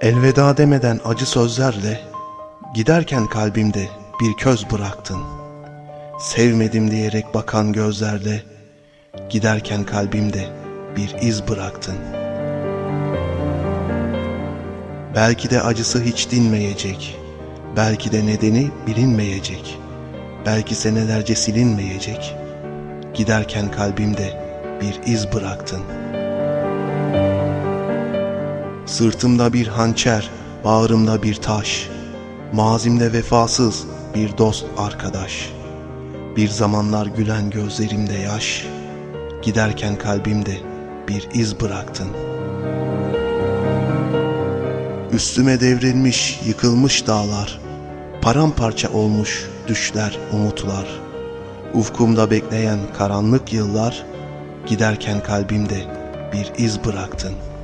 Elveda demeden acı sözlerle Giderken kalbimde bir köz bıraktın. Sevmedim diyerek bakan gözlerle Giderken kalbimde bir iz bıraktın. Belki de acısı hiç dinmeyecek Belki de nedeni bilinmeyecek Belki senelerce silinmeyecek. Giderken kalbimde bir iz bıraktın Sırtımda bir hançer, bağrımda bir taş. Mazimde vefasız bir dost arkadaş. Bir zamanlar gülen gözlerimde yaş. Giderken kalbimde bir iz bıraktın. Üstüme devrilmiş, yıkılmış dağlar. Paramparça olmuş düşler, umutlar. Ufkumda bekleyen karanlık yıllar. Giderken kalbimde bir iz bıraktın.''